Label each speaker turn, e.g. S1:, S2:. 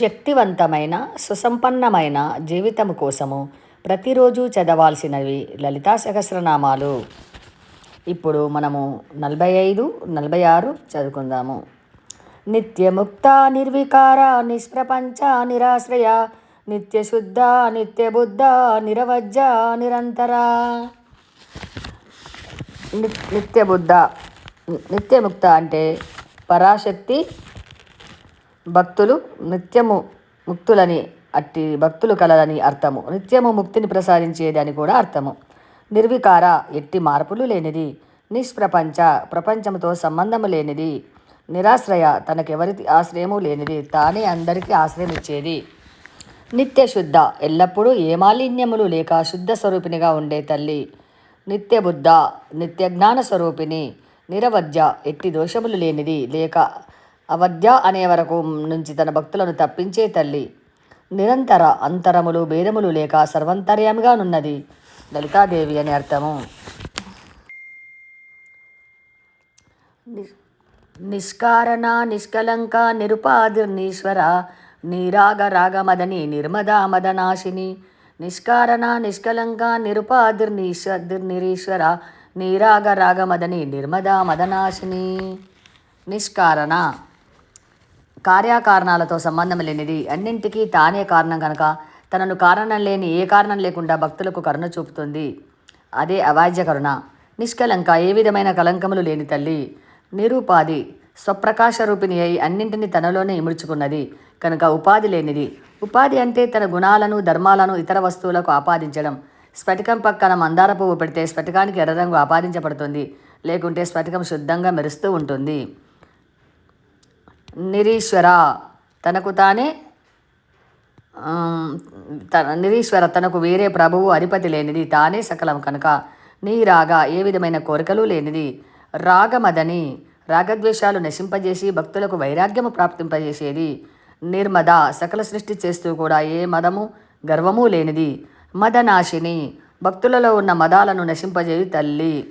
S1: శక్తివంతమైన సుసంపన్నమైన జీవితం కోసము ప్రతిరోజు చదవాల్సినవి లలితా సహస్రనామాలు. ఇప్పుడు మనము నలభై ఐదు నలభై ఆరు చదువుకుందాము. నిత్యముక్త నిర్వికార నిష్ప్రపంచ నిరాశ్రయ నిత్యశుద్ధ నిత్యబుద్ధ నిరవజ్జ నిరంతర. ని- నిత్యబుద్ధ. నిత్యముక్త అంటే పరాశక్తి భక్తులు నిత్యము ముక్తులని అట్టి భక్తులు కలదని అర్థము. నిత్యము ముక్తిని ప్రసాదించేది అని కూడా అర్థము. నిర్వికార ఎట్టి మార్పులు లేనిది నిష్ప్రపంచ ప్రపంచంతో సంబంధము లేనిది నిరాశ్రయ తనకెవరికి ఆశ్రయము లేనిది తానే అందరికీ ఆశ్రయం ఇచ్చేది. నిత్యశుద్ధ ఎల్లప్పుడూ ఏ మాలిన్యములు లేక శుద్ధ స్వరూపినిగా ఉండే తల్లి నిత్యబుద్ధ నిత్య జ్ఞాన స్వరూపిణి నిరవధ్య ఎట్టి దోషములు లేనిది లేక అవధ్య అనే వరకు నుంచి తన భక్తులను తప్పించే తల్లి. నిరంతర అంతరములు భేదములు లేక సర్వంతర్యముగా నున్నది లలితాదేవి అని అర్థము. నిష్కారణ నిష్కలంక నిరుపాధిర్నీశ్వర నీరాగ రాగమదని నిర్మదా మదనాశిని. నిష్కారణ నిష్కలంక నిరుపాధిర్నీశ్వర నీరాగ రాగమదని నిర్మదా మదనాశిని. నిష్కారణ. కార్యకారణాలతో సంబంధం లేనిది. అన్నింటికీ తానే కారణం కనుక తనను కారణం లేని ఏ కారణం లేకుండా భక్తులకు కరుణ చూపుతుంది. అదే అవాజ్య కరుణ. నిష్కలంక ఏ విధమైన కలంకములు లేని తల్లి. నిరూపాధి స్వప్రకాశ రూపిణి అయి అన్నింటినీ తనలోనే ఇముడుచుకున్నది. కనుక ఉపాధి లేనిది. ఉపాధి అంటే తన గుణాలను ధర్మాలను ఇతర వస్తువులకు ఆపాదించడం. స్ఫటికం పక్కన మందార పువ్వు పెడితే స్ఫటికానికి ఎర్ర రంగు ఆపాదించబడుతుంది. లేకుంటే స్ఫటికం శుద్ధంగా మెరుస్తూ ఉంటుంది. నిరీశ్వర తనకు తానే తన నిరీశ్వర తనకు వేరే ప్రభువు అధిపతి లేనిది తానే సకలం కనుక. నీ రాగ ఏ విధమైన కోరికలు లేనిది. రాగమదని రాగద్వేషాలు నశింపజేసి భక్తులకు వైరాగ్యము ప్రాప్తింపజేసేది. నిర్మద సకల సృష్టి చేస్తూ కూడా ఏ మదము గర్వము లేనిది. మదనాశిని భక్తులలో ఉన్న మదాలను నశింపజేయు తల్లి.